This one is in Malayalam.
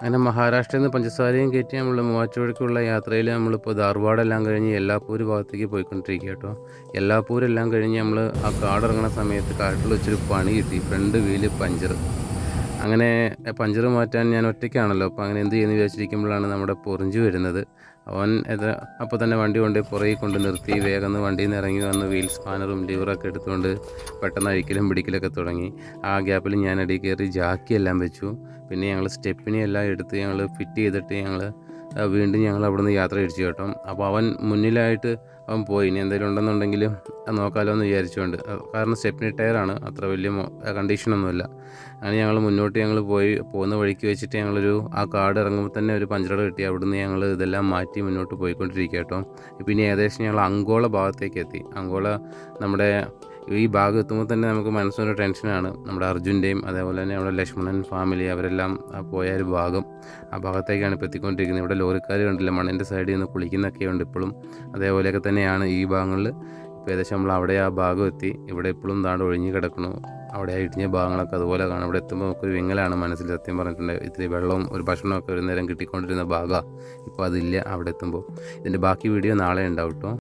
അങ്ങനെ മഹാരാഷ്ട്രയിൽ നിന്ന് പഞ്ചസാരയും കയറ്റി നമ്മൾ മൂവാറ്റുപുഴയ്ക്കുള്ള യാത്രയിൽ നമ്മളിപ്പോൾ ധാർവാഡെല്ലാം കഴിഞ്ഞ് എല്ലാപ്പൂര് ഭാഗത്തേക്ക് പോയിക്കൊണ്ടിരിക്കുക കേട്ടോ. എല്ലാപ്പൂരെല്ലാം കഴിഞ്ഞ് നമ്മൾ ആ കാടിറങ്ങുന്ന സമയത്ത് കാട്ടിൽ വെച്ചൊരു പണി കിട്ടി. ഫ്രണ്ട് വീൽ പഞ്ചർ അങ്ങനെ പഞ്ചർ മാറ്റാൻ ഞാൻ ഒറ്റയ്ക്കാണല്ലോ. അപ്പോൾ അങ്ങനെ എന്ത് ചെയ്യുന്നു വിചാരിച്ചിരിക്കുമ്പോഴാണ് നമ്മുടെ പൊറിഞ്ചു വരുന്നത്. അവൻ ഇത് അപ്പോൾ തന്നെ വണ്ടി കൊണ്ട് പുറകിൽ കൊണ്ട് നിർത്തി വേഗം വണ്ടിയിൽ നിന്ന് ഇറങ്ങി വന്ന് വീൽ സ്പാനറും ലിവറൊക്കെ എടുത്തുകൊണ്ട് പെട്ടെന്ന് അഴിക്കലും പിടിക്കലൊക്കെ തുടങ്ങി. ആ ഗ്യാപ്പിൽ ഞാൻ അടി കയറി ജാക്കിയെല്ലാം വെച്ചു. പിന്നെ ഞങ്ങൾ സ്റ്റെപ്പിനെയെല്ലാം എടുത്ത് ഞങ്ങൾ ഫിറ്റ് ചെയ്തിട്ട് ഞങ്ങൾ വീണ്ടും ഞങ്ങൾ അവിടുന്ന് യാത്ര തിരിച്ചു കേട്ടോ. അപ്പോൾ അവൻ മുന്നിലായിട്ട് അവൻ പോയി. ഇനി എന്തെങ്കിലും ഉണ്ടെന്നുണ്ടെങ്കിൽ നോക്കാമല്ലോ എന്ന് വിചാരിച്ചുകൊണ്ട്. കാരണം സ്റ്റെപ്പിനി ടയറാണ് അത്ര വലിയ കണ്ടീഷനൊന്നുമില്ല അങ്ങനെ ഞങ്ങൾ മുന്നോട്ട് ഞങ്ങൾ പോയി പോകുന്ന വഴിക്ക് വെച്ചിട്ട് ഞങ്ങളൊരു ആ കാട് ഇറങ്ങുമ്പോൾ തന്നെ ഒരു പഞ്ചറ കിട്ടി. അവിടുന്ന് ഞങ്ങൾ ഇതെല്ലാം മാറ്റി മുന്നോട്ട് പോയിക്കൊണ്ടിരിക്കുക കേട്ടോ. പിന്നെ ഏകദേശം ഞങ്ങൾ അങ്കോള ഭാഗത്തേക്ക് എത്തി. അങ്കോള നമ്മുടെ ഈ ഭാഗം എത്തുമ്പോൾ തന്നെ നമുക്ക് മനസ്സിനൊരു ടെൻഷനാണ് നമ്മുടെ അർജുന്റെയും അതേപോലെ തന്നെ നമ്മുടെ ലക്ഷ്മണൻ ഫാമിലി അവരെല്ലാം പോയ ഒരു ഭാഗം ആ ഭാഗത്തേക്കാണ് ഇപ്പോൾ എത്തിക്കൊണ്ടിരിക്കുന്നത്. ഇവിടെ ലോറിക്കാർ കണ്ടില്ല മണ്ണിന്റെ സൈഡിൽ നിന്ന് കുളിക്കുന്നൊക്കെ ഉണ്ട് ഇപ്പോഴും. അതേപോലെയൊക്കെ തന്നെയാണ് ഈ ഭാഗങ്ങളിൽ. ഇപ്പോൾ ഏകദേശം നമ്മൾ അവിടെ ആ ഭാഗം എത്തി. ഇവിടെ ഇപ്പോഴും താണ്ട് ഒഴിഞ്ഞ് കിടക്കണു അവിടെ ആ ഇടിഞ്ഞ ഭാഗങ്ങളൊക്കെ അതുപോലെ കാണാം. ഇവിടെ എത്തുമ്പോൾ നമുക്കൊരു വിങ്ങലാണ് മനസ്സിൽ സത്യം പറഞ്ഞിട്ടുണ്ട്. ഇത്തിരി വെള്ളവും ഒരു ഭക്ഷണമൊക്കെ ഒരു നേരം കിട്ടിക്കൊണ്ടിരുന്ന ഭാഗമാണ് ഇപ്പോൾ അതില്ല അവിടെ എത്തുമ്പോൾ. ഇതിന്റെ ബാക്കി വീഡിയോ നാളെ ഉണ്ടാവും കേട്ടോ